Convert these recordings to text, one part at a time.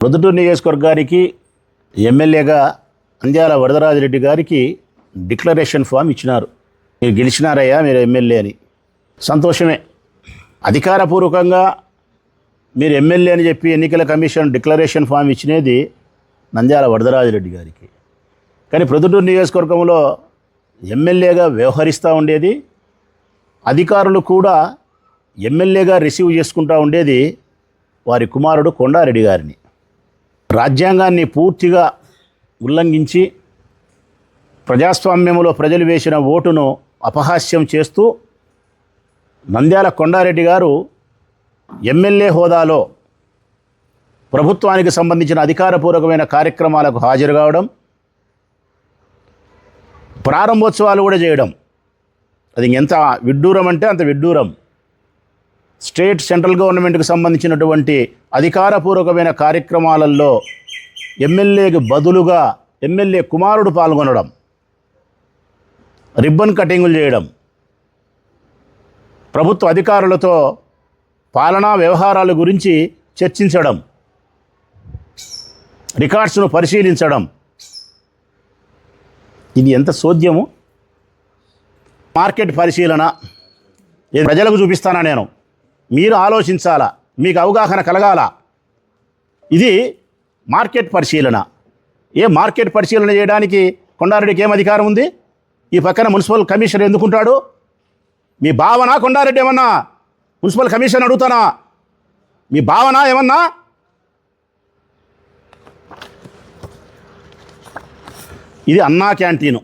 ప్రొద్దుటూరు నియోజకవర్గానికి ఎమ్మెల్యేగా అంద్యాల వరదరాజిరెడ్డి గారికి డిక్లరేషన్ ఫామ్ ఇచ్చినారు. మీరు గెలిచినారయ్యా మీరు ఎమ్మెల్యే అని. సంతోషమే. అధికారపూర్వకంగా మీరు ఎమ్మెల్యే అని చెప్పి ఎన్నికల కమిషన్ డిక్లరేషన్ ఫామ్ ఇచ్చినది నంద్యాల వరదరాజిరెడ్డి గారికి. కానీ ప్రొద్దుటూరు నియోజకవర్గంలో ఎమ్మెల్యేగా వ్యవహరిస్తూ ఉండేది అధికారులు కూడా ఎమ్మెల్యేగా రిసీవ్ చేసుకుంటూ ఉండేది వారి కుమారుడు కొండారెడ్డి గారిని. రాజ్యాంగాన్ని పూర్తిగా ఉల్లంఘించి ప్రజాస్వామ్యంలో ప్రజలు వేసిన ఓటును అపహాస్యం చేస్తూ నంద్యాల కొండారెడ్డి గారు ఎమ్మెల్యే హోదాలో ప్రభుత్వానికి సంబంధించిన అధికారపూర్వకమైన కార్యక్రమాలకు హాజరు కావడం ప్రారంభోత్సవాలు కూడా చేయడం. అది ఎంత విడ్డూరం అంటే అంత విడ్డూరం. స్టేట్ సెంట్రల్ గవర్నమెంట్కి సంబంధించినటువంటి అధికారపూర్వకమైన కార్యక్రమాలలో ఎమ్మెల్యేకి బదులుగా ఎమ్మెల్యే కుమారుడు పాల్గొనడం రిబ్బన్ కటింగులు చేయడం ప్రభుత్వ అధికారులతో పాలనా వ్యవహారాల గురించి చర్చించడం రికార్డ్స్ను పరిశీలించడం. ఇది ఎంత సోద్యము? మార్కెట్ పరిశీలన. ఇది ప్రజలకు చూపిస్తానా నేను? మీరు ఆలోచించాలా? మీకు అవగాహన కలగాల? ఇది మార్కెట్ పరిశీలన. ఏ మార్కెట్ పరిశీలన చేయడానికి కొండారెడ్డికి ఏం అధికారం ఉంది? ఈ పక్కన మున్సిపల్ కమిషనర్ ఎందుకుంటాడు? మీ భావన కొండారెడ్డి ఏమన్నా? Municipal commission అడుగుతానా? మీ భావన ఏమన్నా? ఇది అన్నా క్యాంటీను.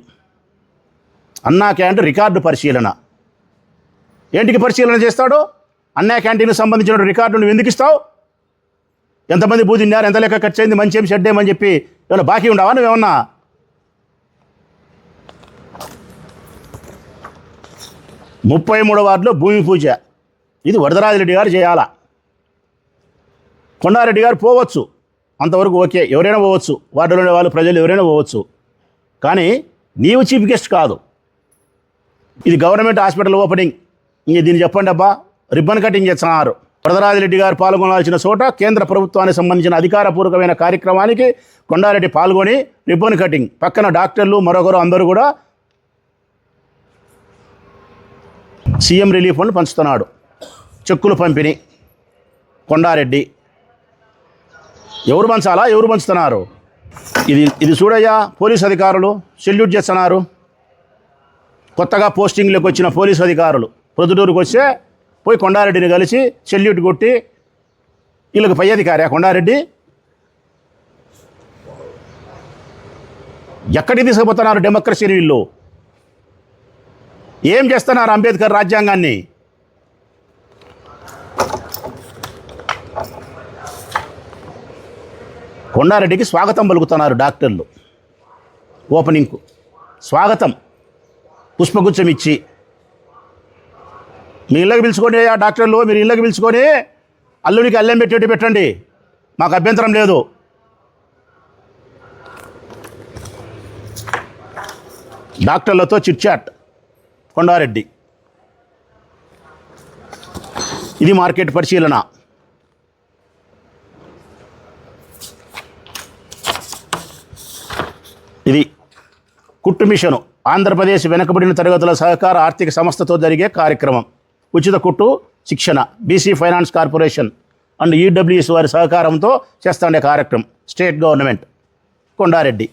అన్నా క్యాంటీన్ రికార్డు పరిశీలన. ఏంటికి పరిశీలన చేస్తాడు? అన్నయ్య క్యాంటీన్కి సంబంధించిన రికార్డు నువ్వు ఎందుకు ఇస్తావు? ఎంతమంది బూ తిన్నారు? ఎంత లెక్క ఖర్చు అయింది? మంచి ఏం షెడ్ ఏమని చెప్పి ఏమైనా బాకీ ఉండవా నువ్వేమన్నా? ముప్పై మూడో వార్డులో భూమి పూజ. ఇది వరదరాజరెడ్డి గారు చేయాలా? కొండారెడ్డి గారు పోవచ్చు. అంతవరకు ఓకే. ఎవరైనా పోవచ్చు. వార్డులోని వాళ్ళు ప్రజలు ఎవరైనా పోవచ్చు. కానీ నీవు చీఫ్ గెస్ట్ కాదు. ఇది గవర్నమెంట్ హాస్పిటల్ ఓపెనింగ్. ఇంక దీన్ని చెప్పండి అబ్బా. రిబ్బన్ కటింగ్ చేస్తున్నారు. వరదరాజిరెడ్డి గారు పాల్గొనాల్సిన చోట కేంద్ర ప్రభుత్వానికి సంబంధించిన అధికారపూర్వకమైన కార్యక్రమానికి కొండారెడ్డి పాల్గొని రిబ్బన్ కటింగ్. పక్కన డాక్టర్లు మరొకరు అందరూ కూడా సీఎం రిలీఫ్ ఫండ్ పంచుతున్నాడు. చెక్కులు పంపిణీ. కొండారెడ్డి. ఎవరు పంచాలా? ఎవరు పంచుతున్నారు? ఇది ఇది చూడయ్యా పోలీస్ అధికారులు సెల్యూట్ చేస్తున్నారు. కొత్తగా పోస్టింగ్లోకి వచ్చిన పోలీస్ అధికారులు. ప్రొద్దుటూరుకు వస్తే పోయి కొండారెడ్డిని కలిసి సెల్యూట్ కొట్టి వీళ్ళకి పై అధికారి ఆ కొండారెడ్డి. ఎక్కడికి తీసుకుపోతున్నారు డెమోక్రసీ వీళ్ళు? ఏం చేస్తున్నారు అంబేద్కర్ రాజ్యాంగాన్ని? కొండారెడ్డికి స్వాగతం పలుకుతున్నారు డాక్టర్లు. ఓపెనింగ్కు. స్వాగతం. పుష్పగుచ్చం ఇచ్చి మీ ఇళ్ళకి పిలుచుకొని ఆ డాక్టర్లు మీరు ఇళ్ళకి పిలుచుకొని అల్లుడికి అల్లెం పెట్టేటి పెట్టండి. మాకు అభ్యంతరం లేదు. డాక్టర్లతో చిట్చాట్ కొండారెడ్డి. ఇది మార్కెట్ పరిశీలన. ఇది కుట్టు మిషను. ఆంధ్రప్రదేశ్ వెనుకబడిన తరగతుల సహకార ఆర్థిక సంస్థతో జరిగే కార్యక్రమం. ఉచిత కుట్టు శిక్షణ BC finance corporation and EWS వారి సహకారంతో చేస్తుండే కార్యక్రమం స్టేట్ గవర్నమెంట్ కొండారెడ్డి.